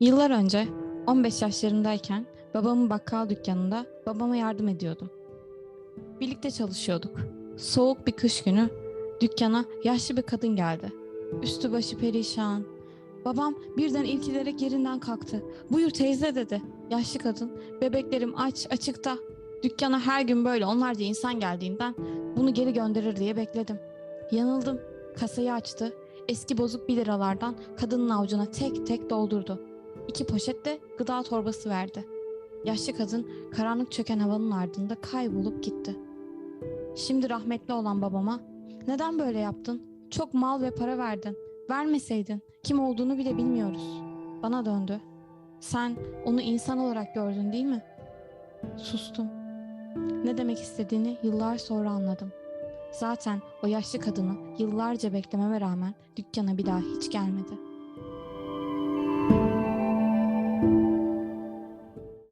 Yıllar önce 15 yaşlarındayken babamın bakkal dükkanında babama yardım ediyordum. Birlikte çalışıyorduk. Soğuk bir kış günü dükkana yaşlı bir kadın geldi. Üstü başı perişan. Babam birden ilkilerek yerinden kalktı. Buyur teyze dedi. Yaşlı kadın bebeklerim aç açıkta. Dükkana her gün böyle onlarca insan geldiğinden bunu geri gönderir diye bekledim. Yanıldım. Kasayı açtı. Eski bozuk bir liralardan kadının avucuna tek tek doldurdu. İki poşet de gıda torbası verdi. Yaşlı kadın karanlık çöken havanın ardında kaybolup gitti. Şimdi rahmetli olan babama neden böyle yaptın? Çok mal ve para verdin. Vermeseydin kim olduğunu bile bilmiyoruz. Bana döndü. Sen onu insan olarak gördün değil mi? Sustum. Ne demek istediğini yıllar sonra anladım. Zaten o yaşlı kadını yıllarca beklememe rağmen dükkana bir daha hiç gelmedi.